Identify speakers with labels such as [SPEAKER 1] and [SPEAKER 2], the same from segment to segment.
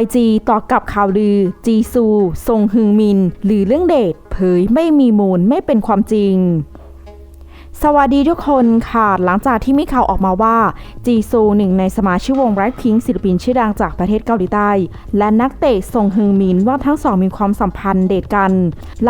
[SPEAKER 1] YG ต่อกับข่าวลือ จีซูซงฮึงมิน หรือเรื่องเดทเผยไม่มีมูลไม่เป็นความจริง สวัสดีทุกคนค่ะ หลังจากที่มีข่าวออกมาว่า จีซูหนึ่งในสมาชิกวง Blackpink ศิลปินชื่อดังจากประเทศเกาหลีใต้ และนักเตะซงฮึงมินว่าทั้งสองมีความสัมพันธ์เดทกัน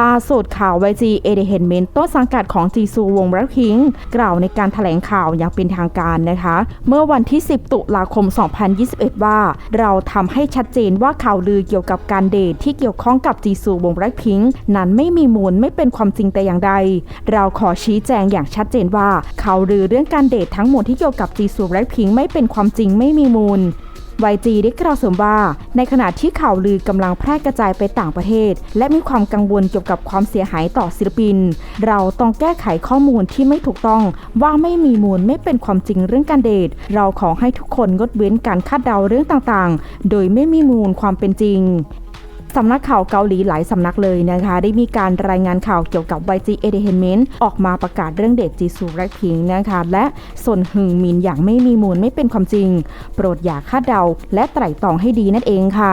[SPEAKER 1] ล่าสุดข่าว YG e d e n t m e n t ต้นสังกัดของจีซูวง Blackpink กล่าวในการถแถลงข่าวอย่างเป็นทางการนะคะ เมื่อวันที่ 10 ตุลาคม 2021 ว่า เราทำให้ชัดเจนว่าข่าวลือเกี่ยวกับการเดทที่เกี่ยวข้องกับจีซูวง Blackpink นั้นไม่มีมูลไม่เป็นความจริงแต่อย่างใด เราขอชี้แจงอย่างชัดเจนว่าข่าวลือเรื่องการเดททั้งหมดที่เกี่ยวกับจีซูแบล็คพิงไม่เป็นความจริงไม่มีมูล YG ได้กล่าวเสริมว่า ในขณะที่ข่าวลือกำลังแพร่กระจายไปต่างประเทศ และมีความกังวลเกี่ยวกับความเสียหายต่อศิลปิน เราต้องแก้ไขข้อมูลที่ไม่ถูกต้อง ว่าไม่มีมูลไม่เป็นความจริงเรื่องการเดท เราขอให้ทุกคนงดเว้นการคาดเดาเรื่องต่างๆ โดยไม่มีมูลความเป็นจริง สำนักข่าวเกาหลีหลายสำนักเลยนะคะ ได้มีการรายงานข่าวเกี่ยวกับ YG Entertainment ออกมาประกาศเรื่องเดทจีซูแบล็คพิงนะคะ และส่วนหึงมินอย่างไม่มีมูลไม่เป็นความจริง โปรดอย่าคาดเดา และไตร่ตรองให้ดีนั่นเองค่ะ